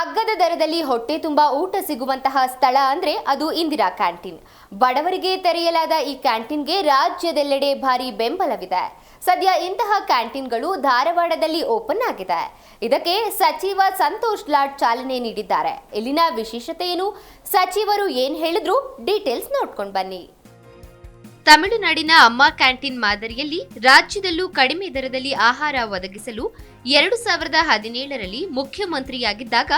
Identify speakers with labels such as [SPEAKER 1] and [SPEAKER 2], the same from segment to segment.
[SPEAKER 1] ಅಗ್ಗದ ದರದಲ್ಲಿ ಹೊಟ್ಟೆ ತುಂಬ ಊಟ ಸಿಗುವಂತಹ ಸ್ಥಳ ಅಂದ್ರೆ ಅದು ಇಂದಿರಾ ಕ್ಯಾಂಟೀನ್. ಬಡವರಿಗೆ ತೆರೆಯಲಾದ ಈ ಕ್ಯಾಂಟೀನ್ಗೆ ರಾಜ್ಯದೆಲ್ಲೆಡೆ ಭಾರಿ ಬೆಂಬಲವಿದೆ. ಸದ್ಯ ಇಂತಹ ಕ್ಯಾಂಟೀನ್ಗಳು ಧಾರವಾಡದಲ್ಲಿ ಓಪನ್ ಆಗಿದೆ. ಇದಕ್ಕೆ ಸಚಿವ ಸಂತೋಷ್ ಲಾಡ್ ಚಾಲನೆ ನೀಡಿದ್ದಾರೆ. ಇಲ್ಲಿನ ವಿಶೇಷತೆ ಏನು? ಸಚಿವರು ಏನ್ ಹೇಳಿದ್ರು? ಡೀಟೇಲ್ಸ್ ನೋಡ್ಕೊಂಡು ಬನ್ನಿ. ತಮಿಳುನಾಡಿನ ಅಮ್ಮ ಕ್ಯಾಂಟೀನ್ ಮಾದರಿಯಲ್ಲಿ ರಾಜ್ಯದಲ್ಲೂ ಕಡಿಮೆ ದರದಲ್ಲಿ ಆಹಾರ ಒದಗಿಸಲು ಎರಡು ಸಾವಿರದ ಹದಿನೇಳರಲ್ಲಿ ಮುಖ್ಯಮಂತ್ರಿಯಾಗಿದ್ದಾಗ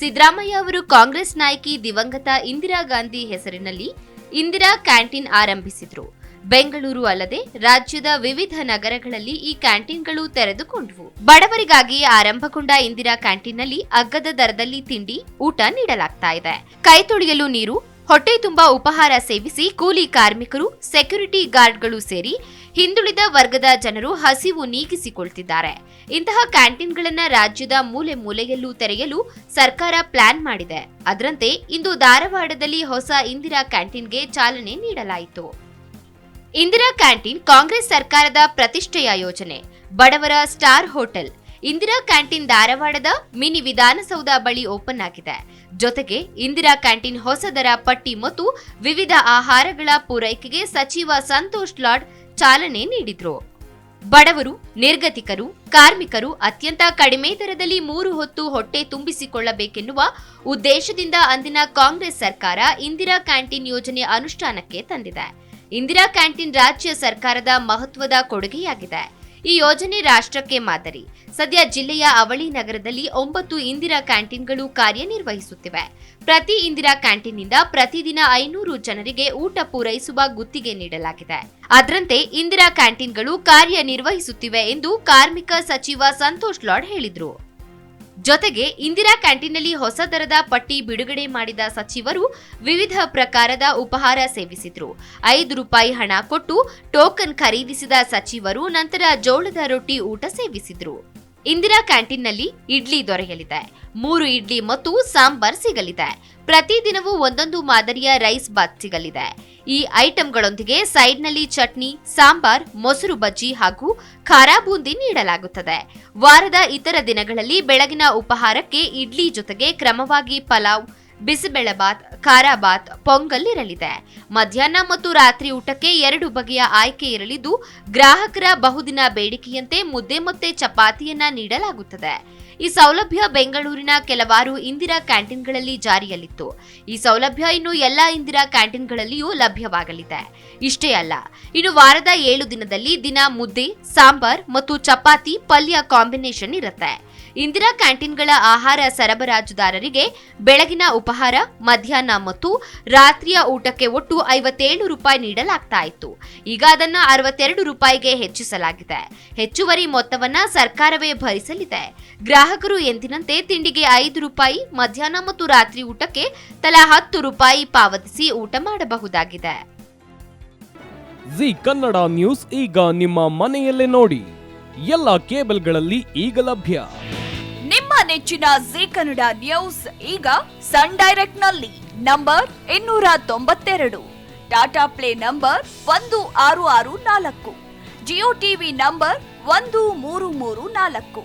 [SPEAKER 1] ಸಿದ್ದರಾಮಯ್ಯ ಅವರು ಕಾಂಗ್ರೆಸ್ ನಾಯಕಿ ದಿವಂಗತ ಇಂದಿರಾ ಗಾಂಧಿ ಹೆಸರಿನಲ್ಲಿ ಇಂದಿರಾ ಕ್ಯಾಂಟೀನ್ ಆರಂಭಿಸಿದ್ರು. ಬೆಂಗಳೂರು ಅಲ್ಲದೆ ರಾಜ್ಯದ ವಿವಿಧ ನಗರಗಳಲ್ಲಿ ಈ ಕ್ಯಾಂಟೀನ್ಗಳು ತೆರೆದುಕೊಂಡವು. ಬಡವರಿಗಾಗಿ ಆರಂಭಗೊಂಡ ಇಂದಿರಾ ಕ್ಯಾಂಟೀನ್ನಲ್ಲಿ ಅಗ್ಗದ ದರದಲ್ಲಿ ತಿಂಡಿ, ಊಟ ನೀಡಲಾಗ್ತಾ ಇದೆ. ಕೈ ತೊಳೆಯಲು ನೀರು ಹೊಟ್ಟೆ ತುಂಬಾ ಉಪಹಾರ ಸೇವಿಸಿ ಕೂಲಿ ಕಾರ್ಮಿಕರು ಸೆಕ್ಯೂರಿಟಿ ಗಾರ್ಡ್ಗಳು ಸೇರಿ ಹಿಂದುಳಿದ ವರ್ಗದ ಜನರು ಹಸಿವು ನೀಗಿಸಿಕೊಳ್ತಿದ್ದಾರೆ. ಇಂತಹ ಕ್ಯಾಂಟೀನ್ಗಳನ್ನ ರಾಜ್ಯದ ಮೂಲೆ ಮೂಲೆಯಲ್ಲೂ ತೆರೆಯಲು ಸರ್ಕಾರ ಪ್ಲಾನ್ ಮಾಡಿದೆ. ಅದರಂತೆ ಇಂದು ಧಾರವಾಡದಲ್ಲಿ ಹೊಸ ಇಂದಿರಾ ಕ್ಯಾಂಟೀನ್ಗೆ ಚಾಲನೆ ನೀಡಲಾಯಿತು. ಇಂದಿರಾ ಕ್ಯಾಂಟೀನ್ ಕಾಂಗ್ರೆಸ್ ಸರ್ಕಾರದ ಪ್ರತಿಷ್ಠೆಯ ಯೋಜನೆ. ಬಡವರ ಸ್ಟಾರ್ ಹೋಟೆಲ್ ಇಂದಿರಾ ಕ್ಯಾಂಟೀನ್ ಧಾರವಾಡದ ಮಿನಿ ವಿಧಾನಸೌಧ ಬಳಿ ಓಪನ್ ಆಗಿದೆ. ಜೊತೆಗೆ ಇಂದಿರಾ ಕ್ಯಾಂಟೀನ್ ಹೊಸ ದರ ಪಟ್ಟಿ ಮತ್ತು ವಿವಿಧ ಆಹಾರಗಳ ಪೂರೈಕೆಗೆ ಸಚಿವ ಸಂತೋಷ್ ಲಾಡ್ ಚಾಲನೆ ನೀಡಿದ್ರು. ಬಡವರು, ನಿರ್ಗತಿಕರು, ಕಾರ್ಮಿಕರು ಅತ್ಯಂತ ಕಡಿಮೆ ದರದಲ್ಲಿ ಮೂರು ಹೊತ್ತು ಹೊಟ್ಟೆ ತುಂಬಿಸಿಕೊಳ್ಳಬೇಕೆನ್ನುವ ಉದ್ದೇಶದಿಂದ ಅಂದಿನ ಕಾಂಗ್ರೆಸ್ ಸರ್ಕಾರ ಇಂದಿರಾ ಕ್ಯಾಂಟೀನ್ ಯೋಜನೆ ಅನುಷ್ಠಾನಕ್ಕೆ ತಂದಿದೆ. ಇಂದಿರಾ ಕ್ಯಾಂಟೀನ್ ರಾಜ್ಯ ಸರ್ಕಾರದ ಮಹತ್ವದ ಕೊಡುಗೆಯಾಗಿದೆ. ಈ ಯೋಜನೆ ರಾಷ್ಟ್ರಕ್ಕೆ ಮಾದರಿ. ಸದ್ಯ ಜಿಲ್ಲೆಯ ಅವಳಿ ನಗರದಲ್ಲಿ ಒಂಬತ್ತು ಇಂದಿರಾ ಕ್ಯಾಂಟೀನ್ಗಳು ಕಾರ್ಯನಿರ್ವಹಿಸುತ್ತಿವೆ. ಪ್ರತಿ ಇಂದಿರಾ ಕ್ಯಾಂಟೀನ್ನಿಂದ ಪ್ರತಿದಿನ ಐನೂರು ಜನರಿಗೆ ಊಟ ಪೂರೈಸುವ ಗುತ್ತಿಗೆ ನೀಡಲಾಗಿದೆ. ಅದರಂತೆ ಇಂದಿರಾ ಕ್ಯಾಂಟೀನ್ಗಳು ಕಾರ್ಯನಿರ್ವಹಿಸುತ್ತಿವೆ ಎಂದು ಕಾರ್ಮಿಕ ಸಚಿವ ಸಂತೋಷ್ ಲಾಡ್ ಹೇಳಿದ್ರು. ಜೊತೆಗೆ ಇಂದಿರಾ ಕ್ಯಾಂಟೀನ್ನಲ್ಲಿ ಹೊಸ ದರದ ಪಟ್ಟಿ ಬಿಡುಗಡೆ ಮಾಡಿದ ಸಚಿವರು ವಿವಿಧ ಪ್ರಕಾರದ ಉಪಹಾರ ಸೇವಿಸಿದ್ರು. ಐದು ರೂಪಾಯಿ ಹಣ ಕೊಟ್ಟು ಟೋಕನ್ ಖರೀದಿಸಿದ ಸಚಿವರು ನಂತರ ಜೋಳದ ರೊಟ್ಟಿ ಊಟ ಸೇವಿಸಿದ್ರು. ಇಂದಿರಾ ಕ್ಯಾಂಟೀನ್ನಲ್ಲಿ ಇಡ್ಲಿ ದೊರೆಯಲಿದೆ. ಮೂರು ಇಡ್ಲಿ ಮತ್ತು ಸಾಂಬಾರ್ ಸಿಗಲಿದೆ. ಪ್ರತಿದಿನವೂ ಒಂದೊಂದು ಮಾದರಿಯ ರೈಸ್ ಬಾತ್ ಸಿಗಲಿದೆ. ಈ ಐಟಂಗಳೊಂದಿಗೆ ಸೈಡ್ನಲ್ಲಿ ಚಟ್ನಿ, ಸಾಂಬಾರ್, ಮೊಸರು ಬಜ್ಜಿ ಹಾಗೂ ಖಾರಾ ಬೂಂದಿ ನೀಡಲಾಗುತ್ತದೆ. ವಾರದ ಇತರ ದಿನಗಳಲ್ಲಿ ಬೆಳಗಿನ ಉಪಹಾರಕ್ಕೆ ಇಡ್ಲಿ ಜೊತೆಗೆ ಕ್ರಮವಾಗಿ ಪಲಾವ್, ಬಿಸಿಬೇಳೆಬಾತ್, ಖಾರಾಬಾತ್ ಪೊಂಗಲ್ ಇರಲಿದೆ ಮಧ್ಯಾಹ್ನ ಮತ್ತು ರಾತ್ರಿ ಊಟಕ್ಕೆ ಎರಡು ಬಗೆಯ ಆಯ್ಕೆ ಇರಲಿದ್ದು, ಗ್ರಾಹಕರ ಬಹುದಿನ ಬೇಡಿಕೆಯಂತೆ ಮುದ್ದೆ ಮತ್ತೆ ಚಪಾತಿಯನ್ನ ನೀಡಲಾಗುತ್ತದೆ. ಈ ಸೌಲಭ್ಯ ಬೆಂಗಳೂರಿನ ಕೆಲವಾರು ಇಂದಿರಾ ಕ್ಯಾಂಟೀನ್ಗಳಲ್ಲಿ ಜಾರಿಯಲ್ಲಿತ್ತು. ಈ ಸೌಲಭ್ಯ ಇನ್ನು ಎಲ್ಲಾ ಇಂದಿರಾ ಕ್ಯಾಂಟೀನ್ಗಳಲ್ಲಿಯೂ ಲಭ್ಯವಾಗಲಿದೆ. ಇಷ್ಟೇ ಅಲ್ಲ, ಇನ್ನು ವಾರದ ಏಳು ದಿನದಲ್ಲಿ ದಿನ ಮುದ್ದೆ, ಸಾಂಬಾರ್ ಮತ್ತು ಚಪಾತಿ ಪಲ್ಯ ಕಾಂಬಿನೇಷನ್ ಇರುತ್ತೆ. ಇಂದಿರಾ ಕ್ಯಾಂಟೀನ್ಗಳ ಆಹಾರ ಸರಬರಾಜುದಾರರಿಗೆ ಬೆಳಗಿನ ಉಪಹಾರ, ಮಧ್ಯಾಹ್ನ ಮತ್ತು ರಾತ್ರಿಯ ಊಟಕ್ಕೆ ಒಟ್ಟು ಐವತ್ತೇಳು ರೂಪಾಯಿ ನೀಡಲಾಗ್ತಾ ಇತ್ತು. ಈಗ ಅದನ್ನ ಅರವತ್ತೆರಡು ರೂಪಾಯಿಗೆ ಹೆಚ್ಚಿಸಲಾಗಿದೆ. ಹೆಚ್ಚುವರಿ ಮೊತ್ತವನ್ನ ಸರ್ಕಾರವೇ ಭರಿಸಲಿದೆ. ಗ್ರಾಹಕರು ಎಂದಿನಂತೆ ತಿಂಡಿಗೆ ಐದು ರೂಪಾಯಿ ಮಧ್ಯಾಹ್ನ ಮತ್ತು ರಾತ್ರಿ ಊಟಕ್ಕೆ ತಲಾ ಹತ್ತು ರೂಪಾಯಿ ಪಾವತಿಸಿ ಊಟ ಮಾಡಬಹುದಾಗಿದೆ.
[SPEAKER 2] ಜಿ ಕನ್ನಡ ನ್ಯೂಸ್ ಈಗ ನಿಮ್ಮ ಮನೆಯಲ್ಲೇ ನೋಡಿ. ಎಲ್ಲ ಕೇಬಲ್ಗಳಲ್ಲಿ ಈಗ ಲಭ್ಯ.
[SPEAKER 3] ನಿಮ್ಮ ನೆಚ್ಚಿನ ಜಿ ಕನ್ನಡ ನ್ಯೂಸ್ ಈಗ ಸನ್ ಡೈರೆಕ್ಟ್ನಲ್ಲಿ ನಂಬರ್ ಇನ್ನೂರ ತೊಂಬತ್ತೆರಡು ಟಾಟಾ ಪ್ಲೇ ನಂಬರ್ ಒಂದು ಆರು ಆರು ನಾಲ್ಕು ಜಿಯೋ ಟಿವಿ ನಂಬರ್ ಒಂದು ಮೂರು ಮೂರು ನಾಲ್ಕು.